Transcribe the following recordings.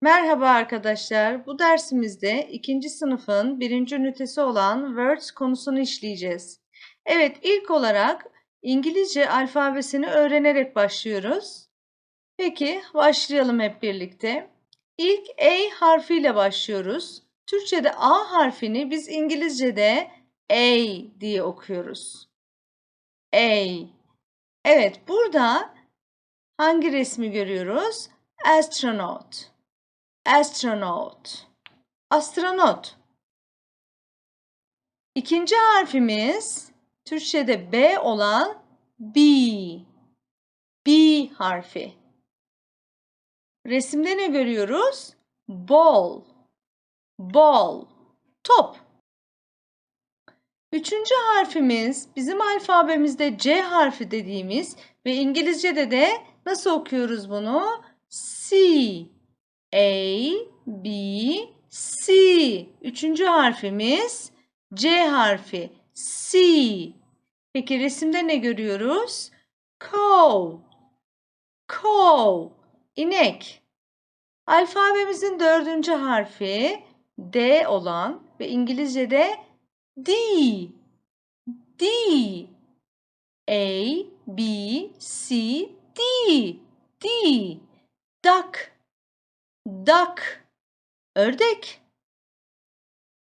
Merhaba arkadaşlar. Bu dersimizde ikinci sınıfın birinci ünitesi olan Words konusunu işleyeceğiz. Evet, ilk olarak İngilizce alfabesini öğrenerek başlıyoruz. Peki, başlayalım hep birlikte. İlk A harfiyle başlıyoruz. Türkçe'de A harfini biz İngilizce'de A diye okuyoruz. A. Evet, burada hangi resmi görüyoruz? Astronaut. Astronaut. Astronot. İkinci harfimiz Türkçe'de B olan B. B harfi. Resimde ne görüyoruz? Ball. Ball. Top. Üçüncü harfimiz bizim alfabemizde C harfi dediğimiz ve İngilizce'de de nasıl okuyoruz bunu? C. A, B, C. Üçüncü harfimiz C harfi. C. Peki resimde ne görüyoruz? Cow. Cow. İnek. Alfabemizin dördüncü harfi D olan ve İngilizce'de D. D. A, B, C, D. D. Duck duck, ördek.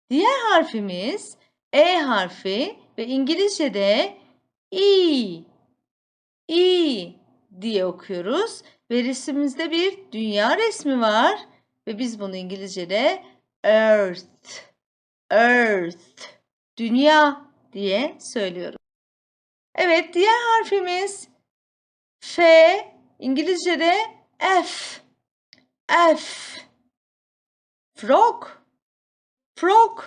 Diğer harfimiz E harfi ve İngilizce'de E, E diye okuyoruz. Ve resimimizde bir dünya resmi var ve biz bunu İngilizce'de Earth, Earth, dünya diye söylüyoruz. Evet, diğer harfimiz F, İngilizce'de F. F. Frog. Frog.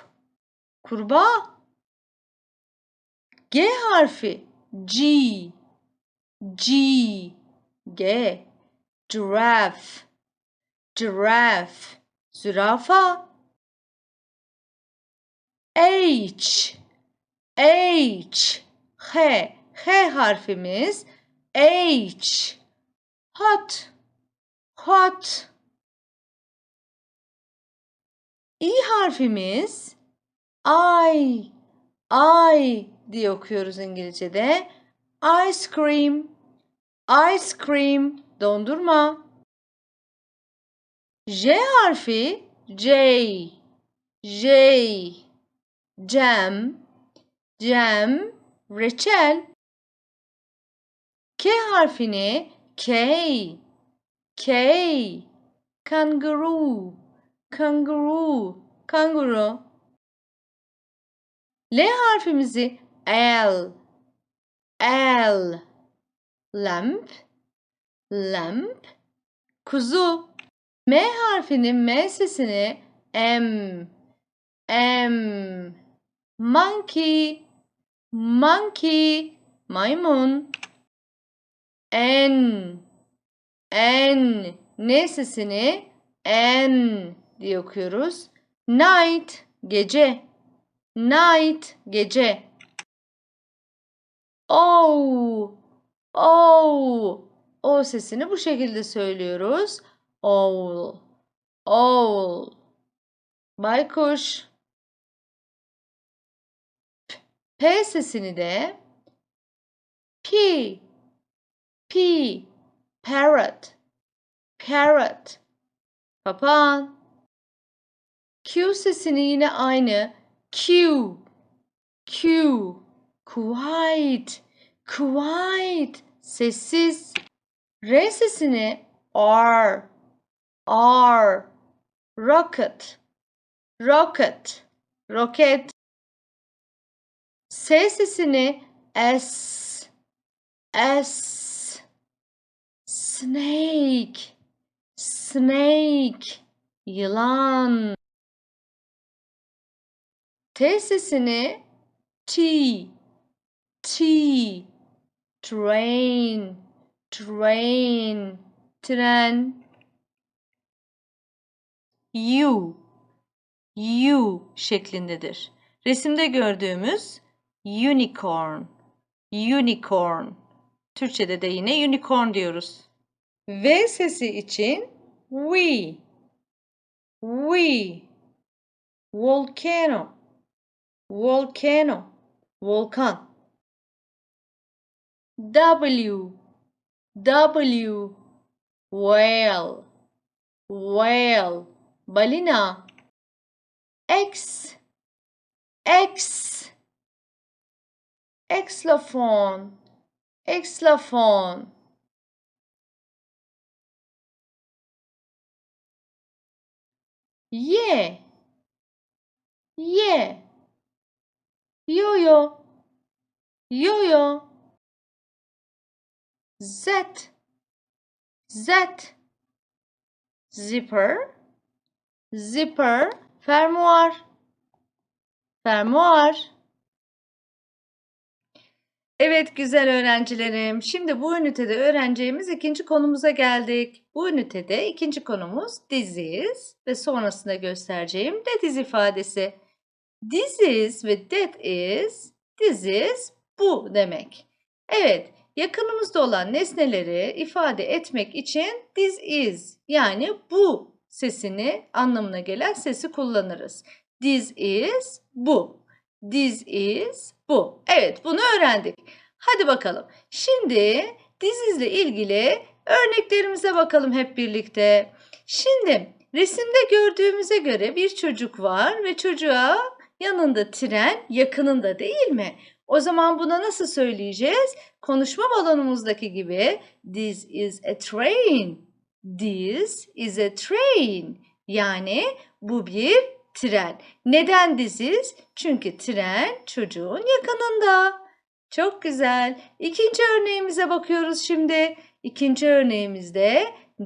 Kurbağa. G harfi. G. G. G. Giraffe. Giraffe. Zürafa. H. H. H. H harfimiz. H. Hot. Hot. İ harfimiz I, I diye okuyoruz İngilizce'de. Ice cream, ice cream, dondurma. J harfi J, J, jam, jam, reçel. K harfini K, K, kangaroo, Kangaroo. Kanguru. L harfimizi L. L. Lamp. Lamp. Kuzu. M harfinin M sesini M. M. Monkey. Monkey. Maymun. N. N. N sesini N diye okuyoruz. Night gece. Night gece. Oh. Oh. O sesini bu şekilde söylüyoruz. Owl. Owl. Baykuş. P sesini de P. P. Parrot. Parrot. Papağan. Q sesini yine aynı. Q. Q. Quiet. Quiet. Sessiz. R sesini R. R. Rocket. Rocket. Roket. S sesini S. S. Snake. Snake. Yılan. T sesini T, T, train, train, tren. U, U şeklindedir. Resimde gördüğümüz unicorn, unicorn. Türkçede de yine unicorn diyoruz. V sesi için we, We. Volcano. Volcano. Volkan. W. W. Whale. Whale. Balina. X. X. Xylophone. Xylophone. Y. Y. Yo-yo. Yo-yo. Z. Z. Zipper. Zipper. Fermuar. Fermuar. Evet güzel öğrencilerim. Şimdi bu ünitede öğreneceğimiz ikinci konumuza geldik. Bu ünitede ikinci konumuz diziz ve sonrasında göstereceğim that is ifadesi. This is ve that is, this is bu demek. Evet, yakınımızda olan nesneleri ifade etmek için this is yani bu sesini anlamına gelen sesi kullanırız. This is bu. This is bu. Evet bunu öğrendik. Hadi bakalım. Şimdi this is ile ilgili örneklerimize bakalım hep birlikte. Şimdi resimde gördüğümüze göre bir çocuk var ve çocuğa yanında tren yakınında değil mi? O zaman buna nasıl söyleyeceğiz? Konuşma balonumuzdaki gibi this is a train. This is a train. Yani bu bir tren. Neden is? Çünkü tren çocuğun yakınında. Çok güzel. İkinci örneğimize bakıyoruz şimdi. İkinci örneğimizde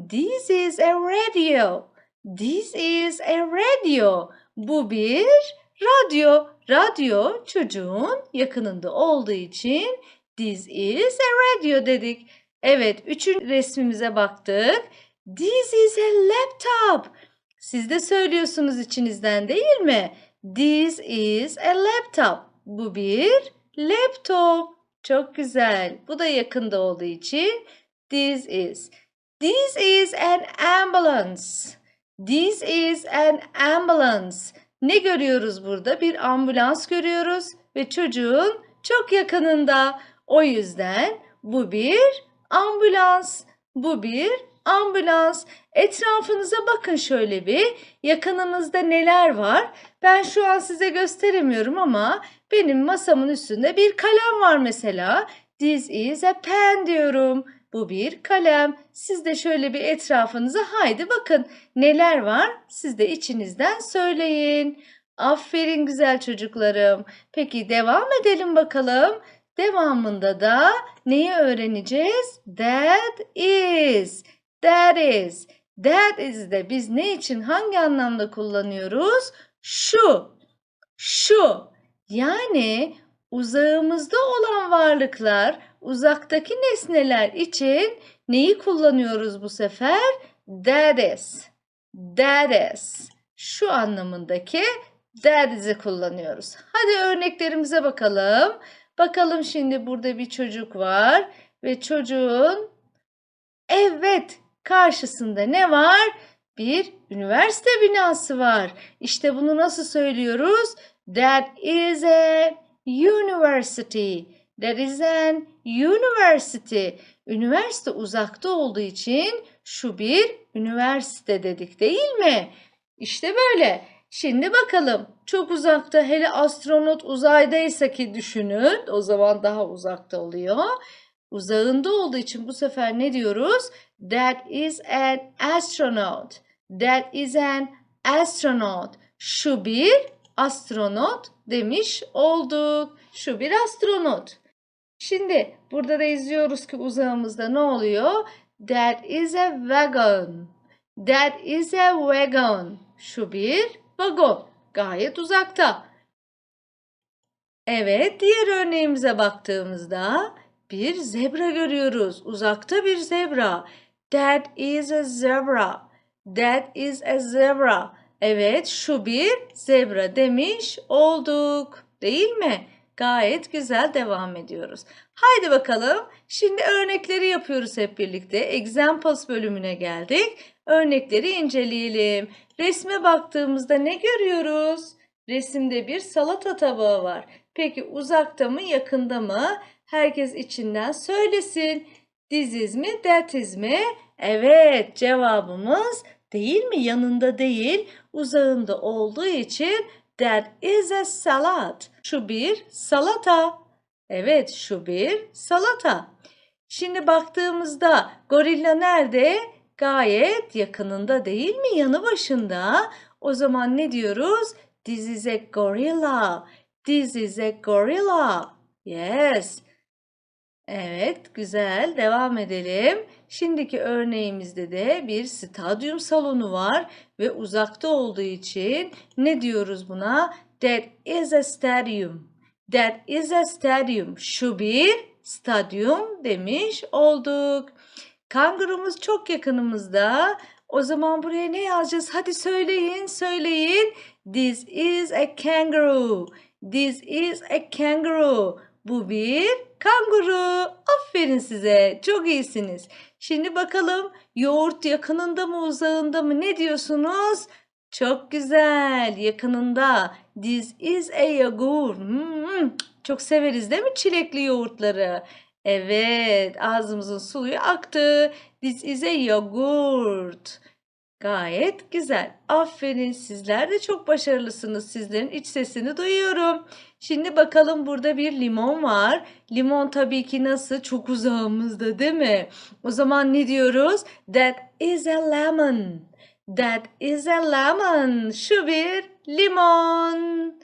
this is a radio. This is a radio. Bu bir radyo. Radyo çocuğun yakınında olduğu için this is a radio dedik. Evet, üçüncü resmimize baktık. This is a laptop. Siz de söylüyorsunuz içinizden değil mi? This is a laptop. Bu bir laptop. Çok güzel. Bu da yakında olduğu için this is. This is an ambulance. This is an ambulance. Ne görüyoruz burada? Bir ambulans görüyoruz ve çocuğun çok yakınında. O yüzden bu bir ambulans. Bu bir ambulans. Etrafınıza bakın şöyle bir. Yakınınızda neler var? Ben şu an size gösteremiyorum ama benim masamın üstünde bir kalem var mesela. This is a pen diyorum. Bu bir kalem. Siz de şöyle bir etrafınıza haydi bakın neler var? Siz de içinizden söyleyin. Aferin güzel çocuklarım. Peki devam edelim bakalım. Devamında da neyi öğreneceğiz? That is. That is. That is de biz ne için hangi anlamda kullanıyoruz? Şu. Şu. Yani uzağımızda olan varlıklar, uzaktaki nesneler için neyi kullanıyoruz bu sefer? That is. Şu anlamındaki that is'i kullanıyoruz. Hadi örneklerimize bakalım. Bakalım şimdi burada bir çocuk var ve çocuğun evet karşısında ne var? Bir üniversite binası var. İşte bunu nasıl söylüyoruz? That is a university. That is an university. Üniversite uzakta olduğu için şu bir üniversite dedik değil mi? İşte böyle. Şimdi bakalım. Çok uzakta hele astronot uzaydaysa ki düşünün. O zaman daha uzakta oluyor. Uzağında olduğu için bu sefer ne diyoruz? That is an astronaut. That is an astronaut. Şu bir astronot demiş olduk. Şu bir astronot. Şimdi burada da izliyoruz ki uzağımızda ne oluyor? That is a wagon. That is a wagon. Şu bir vagon. Gayet uzakta. Evet, diğer örneğimize baktığımızda bir zebra görüyoruz. Uzakta bir zebra. That is a zebra. That is a zebra. Evet, şu bir zebra demiş olduk. Değil mi? Gayet güzel devam ediyoruz. Haydi bakalım. Şimdi örnekleri yapıyoruz hep birlikte. Examples bölümüne geldik. örnekleri inceleyelim. Resme baktığımızda ne görüyoruz? Resimde bir salata tabağı var. Peki uzakta mı, yakında mı? Herkes içinden söylesin. İs mi, that is mi? Evet, cevabımız değil mi? Yanında değil, uzağında olduğu için that is a salad. Şu bir salata. Evet, şu bir salata. Şimdi baktığımızda gorilla nerede? Gayet yakınında değil mi? Yanı başında. O zaman ne diyoruz? This is a gorilla. This is a gorilla. Yes. Evet, güzel. Devam edelim. Şimdiki örneğimizde de bir stadyum salonu var ve uzakta olduğu için ne diyoruz buna? That is a stadium. That is a stadium. Şu bir stadyum demiş olduk. Kangurumuz çok yakınımızda. O zaman buraya ne yazacağız? Hadi söyleyin, söyleyin. This is a kangaroo. This is a kangaroo. Bu bir kanguru. Aferin size. Çok iyisiniz. Şimdi bakalım yoğurt yakınında mı uzağında mı ne diyorsunuz? Çok güzel. Yakınında. This is a yogurt. Hmm, çok severiz değil mi çilekli yoğurtları? Evet, ağzımızın suyu aktı. This is a yogurt. Gayet güzel. Aferin. Sizler de çok başarılısınız. Sizlerin iç sesini duyuyorum. Şimdi bakalım burada bir limon var. Limon tabii ki nasıl? Çok uzağımızda değil mi? O zaman ne diyoruz? That is a lemon. That is a lemon. Şu bir limon.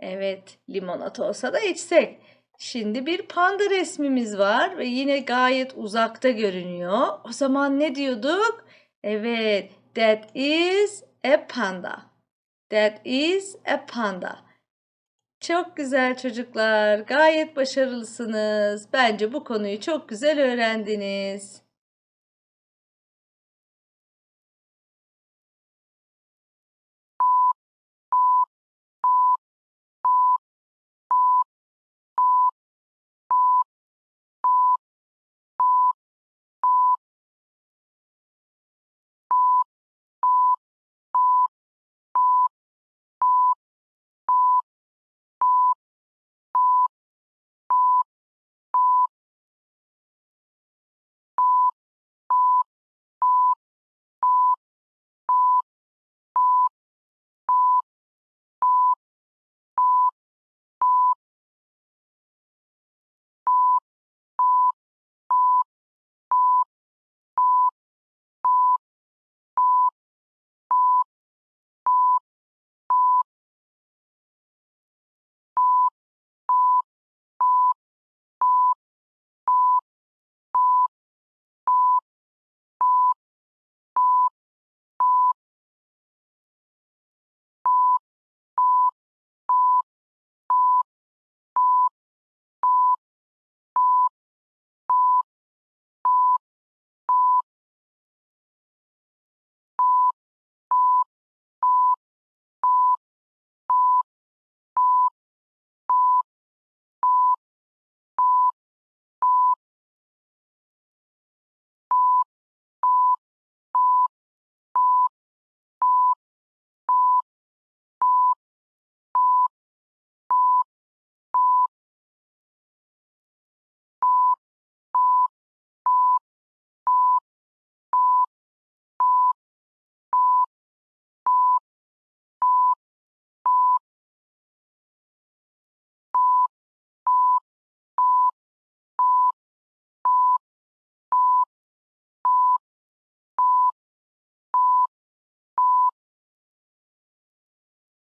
Evet, limonata olsa da içsek. Şimdi bir panda resmimiz var ve yine gayet uzakta görünüyor. O zaman ne diyorduk? Evet, that is a panda. That is a panda. Çok güzel çocuklar. Gayet başarılısınız. Bence bu konuyu çok güzel öğrendiniz.